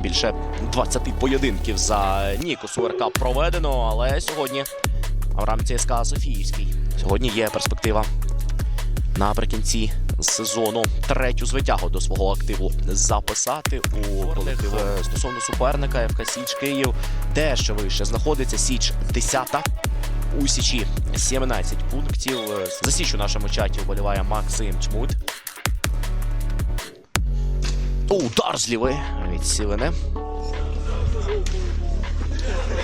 більше 20 поєдинків за Нікос УРК проведено, але сьогодні Авраам ЦСКА Софіївський. Сьогодні є перспектива наприкінці сезону третю звитягу до свого активу записати у колектив Е, стосовно суперника ФК Січ Київ. Дещо вище знаходиться Січ 10 у Січі 17 пунктів. Е, За Січ у нашому чаті вболіває Максим Чмут. Удар з лівої від Сівини.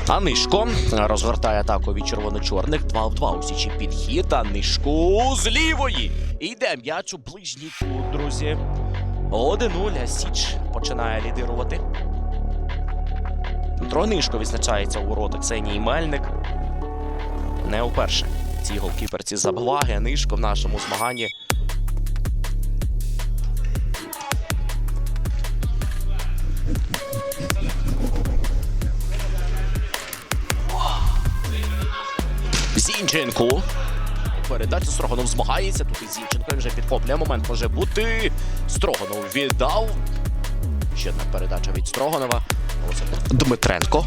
Анишко розгортає атаку від червоно-чорних. 2 в 2 у січі підхід. Анишко з лівої. Йде м'яч у ближній кут, друзі. 1-0. Січ починає лідирувати. Дмитро Анишко відзначається у воротах Ксенії Мельник. Не вперше. Ці голкіперці заблаги. Анишко в нашому змаганні. Зінченко. Передача Строганов змагається. Тут і Зінченко вже підхоплює. Момент може бути. Строганов віддав. Ще одна передача від Строганова. Дмитренко.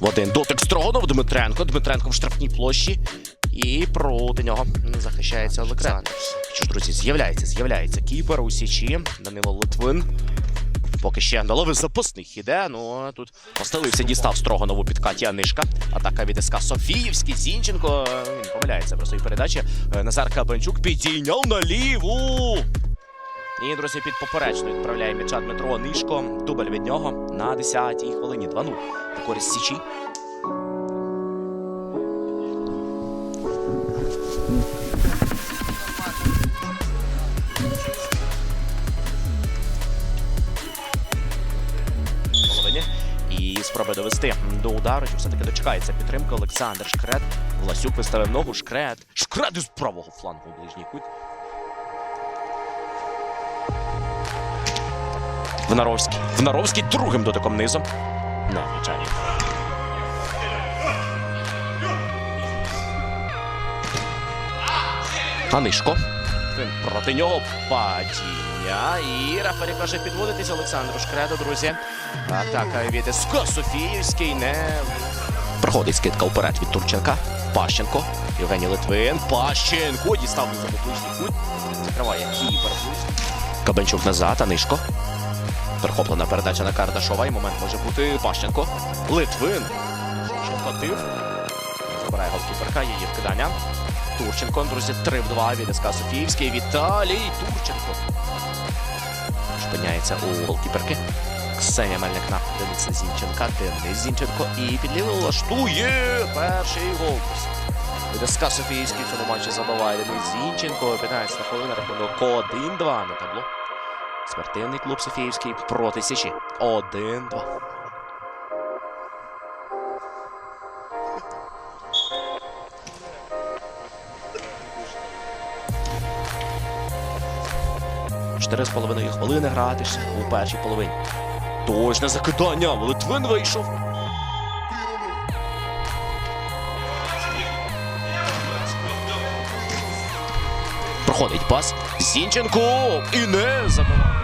В один дотик Строганов. Дмитренко. Дмитренко в штрафній площі. І проти нього захищається Олександр. Що ж, друзі, з'являється, з'являється кіпер у січі. Данило Литвин. Поки ще на запасних іде. Ну а тут постелився, дістав строго нову підкаті Анишка. Атака від СК Софіївський. Зінченко. Він помиляється про свої передачі. Е, Назар Кабанчук підійняв на ліву. І, друзі, під поперечну відправляє м'яча Дмитро Нишко. Дубль від нього на 10-й хвилині 2-0. На користь Січі. Спроби до удару, що все-таки дочекається підтримки. Олександр Шкрет. Власюк виставив ногу. Шкрет. Шкрет із правого флангу ближній кут. Внаровський. Внаровський другим дотиком низом. Не, звичайно. Анишко. Проти нього падіння. І Рафарі каже підводитись Олександру Шкредо, друзі. Атака від СК Софіївський не проходить скидка вперед від Турченка. Пащенко. Євгеній Литвин. Пащенко дістав за ближній кут. Закриває кіпер. Кабанчук назад. Анишко. Перехоплена передача на Кардашова. І момент може бути Пащенко. Литвин. Шевченко тив. Забирає голкіперка. Її вкидання. Турченко, друзі, 3 в 2 від СК Софіївський. Віталій Турченко. Шпиняється у голкіперки. Ксенія Мельник на Дениса Зінченка. Денис Зінченко. І підліво влаштує перший гол. Від СК Софіївський в цьому матчі забиває Денис Зінченко. 15 хвилина рахунок 1-2 на табло. Спортивний клуб Софіївський проти Січі. 1-2. Чотири з половиною хвилини гратиш у першій половині. Точне закидання. Литвин вийшов. Проходить пас. Зінченко і не забиває.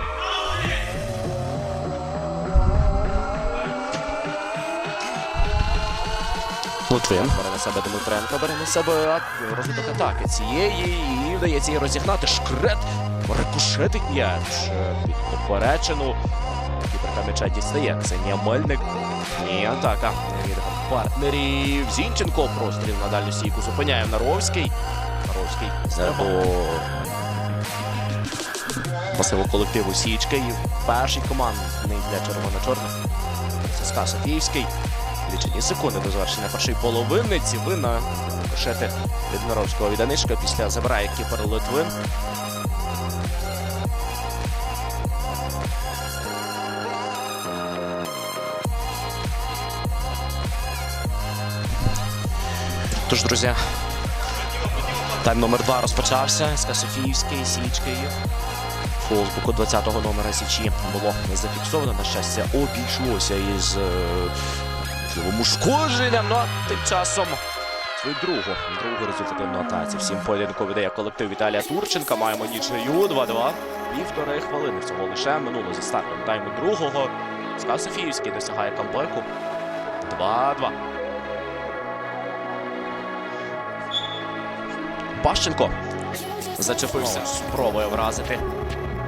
Литвин бере на себе Дмитренко, бере на себе розвиток атаки цієї і вдається її розігнати. Шкрет рикошетить м'яч е, під поперечину. Кіперка м'яча дістає Ксенія Мельник. І атака від партнерів. Зінченко простріл на дальню стійку зупиняє Наровський. Наровський до пасиву колективу Січ Київ. Перший командний для червоно-чорних. ЦСКА Софіївський. Лічені секунди до завершення першої половини. Ці вина кошети від Наровського від Анишка. Після забирає кіпер Литвин. Тож, друзі, тайм номер 2 розпочався. СК Софіївський, Січ Київ. Фол з боку 20-го номера Січі було не зафіксовано. На щастя, обійшлося із е, ушкодженням. Ну а тим часом свою другу, другу результативну атаці. Всім поєдинку віддає колектив Віталія Турченка. Маємо нічию 2-2. Півтори хвилини всього лише минуло зі стартом тайму другого. СКА Софіївський досягає камбеку. 2-2. Пащенко зачепився, спробує вразити.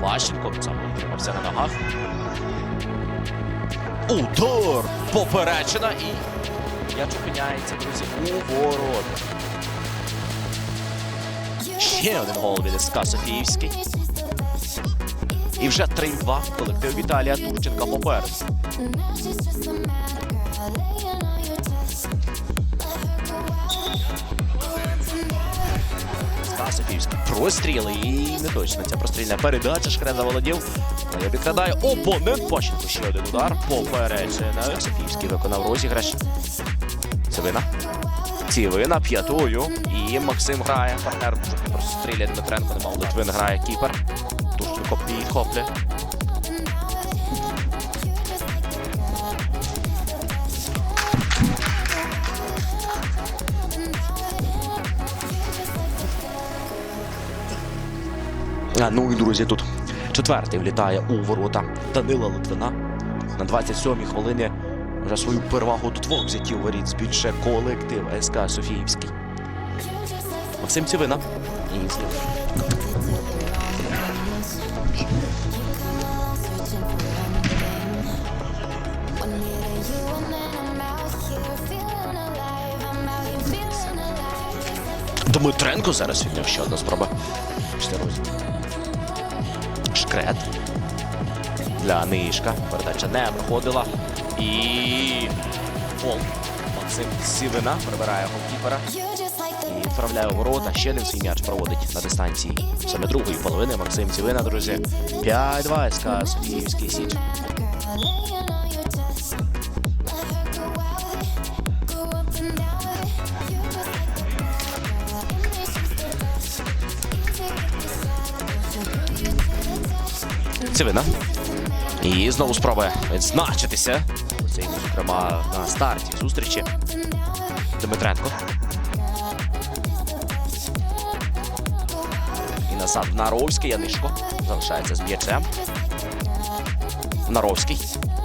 Пащенко сам утримався на ногах. Удар! Поперечина і м'яч опиняється, друзі, у ворот. Ще один гол від СК Софіївський. І вже 3-2 колектив Віталія Турченка попереду. Софіївський простріли і не точно ця прострільна передача. Шкрен заволодів. Але Відкрадає опонент. Пащенко ще один удар. Попереджена. Софіївський виконав розіграш. Цивина. Цівина п'ятою. І Максим грає. Партнер простріляє Дмитренко. Нема Литвин грає кіпер. Турченко підхоплює. Ну і друзі, тут четвертий влітає у ворота Данила Литвина. На 27-й хвилині вже свою перевагу до двох взятів воріт збільшує колектив СК Софіївський. Максим Цівина. І зліва. Дмитренко зараз від нього ще одна спроба. Після Шкрет. Для Нишка. Передача не проходила. І фол. Максим Сівина прибирає голкіпера. І відправляє у ворота. Ще один свій м'яч проводить на дистанції. Саме другої половини Максим Сівина, друзі. 5-2 СК Софіївський Січ. Цівина. І знову спробує відзначитися. Це зокрема, на старті зустрічі. Дмитренко. І назад Наровський. Янишко. Залишається з м'ячем. Наровський.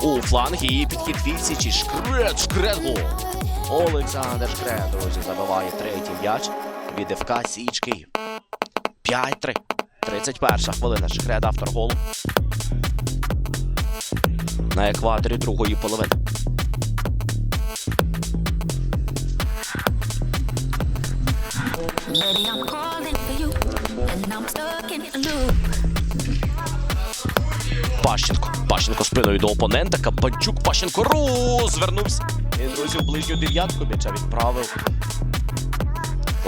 У фланг і підхід відсічі. Шкрет, шкрет гол. Олександр Шкрет, друзі, забиває третій м'яч від ФК Січ Київ. 5-3. 31 хвилина. Шкрет автор голу. На екваторі другої половини. Пащенко. Пащенко спиною до опонента. Кабанчук. Пащенко розвернувся. І, друзі, в ближню дев'ятку м'яча відправив.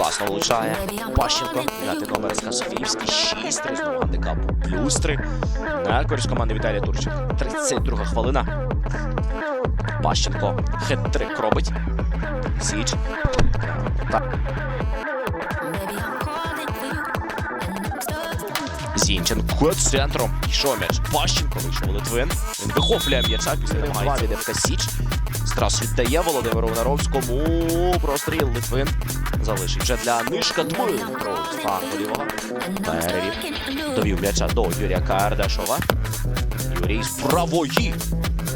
Класно влучає. Пащенко. П'ятий номер СК Софіївський. 6-3 знову гандикапу. Плюс 3. На користь команди Віталія Турченка. 32 хвилина. Пащенко. Хет-трик робить. Січ. Так. Зінченко центром. Пішов м'яч. Пащенко вийшов Литвин. Він вихоплює м'яча після намагається Січ. Страс віддає Володимиру Наровському. Простріл Литвин. Залишить вже для Нишка Дмитро. a loop. Довів м'яча до Юрія Кардашова. Юрій з правої.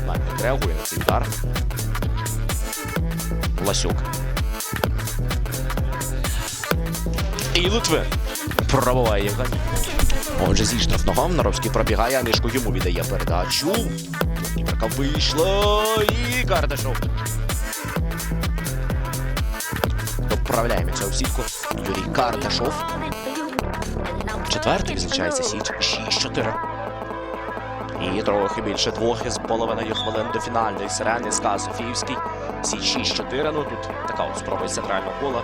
Навіть реагує на цей удар. Ласюк. І Литвин. Пробиває Євгеній. Отже, зі штрафного Наровський пробігає, а Нишко йому віддає передачу. Кіперка вийшла і Кардашов. М'яча у сітку. Юрій Кардашов. Четвертий відзначається Січ 6-4. І трохи більше двох із половиною хвилин до фінальної сирени СКА Софіївський. Січ 6-4. Ну тут така от спроба із центрального кола.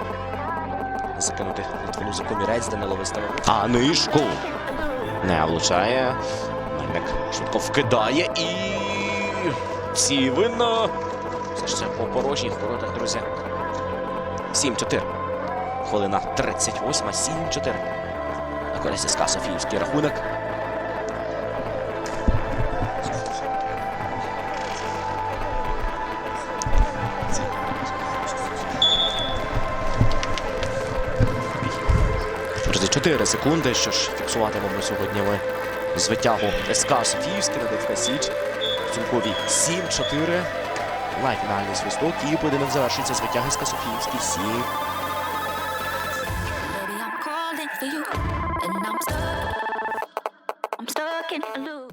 Закинути Литвину за комірець, Данило виставив. А нишку не влучає. Мельник швидко вкидає і. Всі винно. Все ж це по порожніх воротах, друзі. 7-4. Хвилина 38, 7-4. На користь СК Софіївський рахунок. Друзі, 4 секунди. Що ж фіксуватимемо сьогодні ми з витягу СК Софіївський на ДФК Січ. підсумкові 7-4. Лайфінальний свисток і поєдинок завершується з витяги з Софіївський 7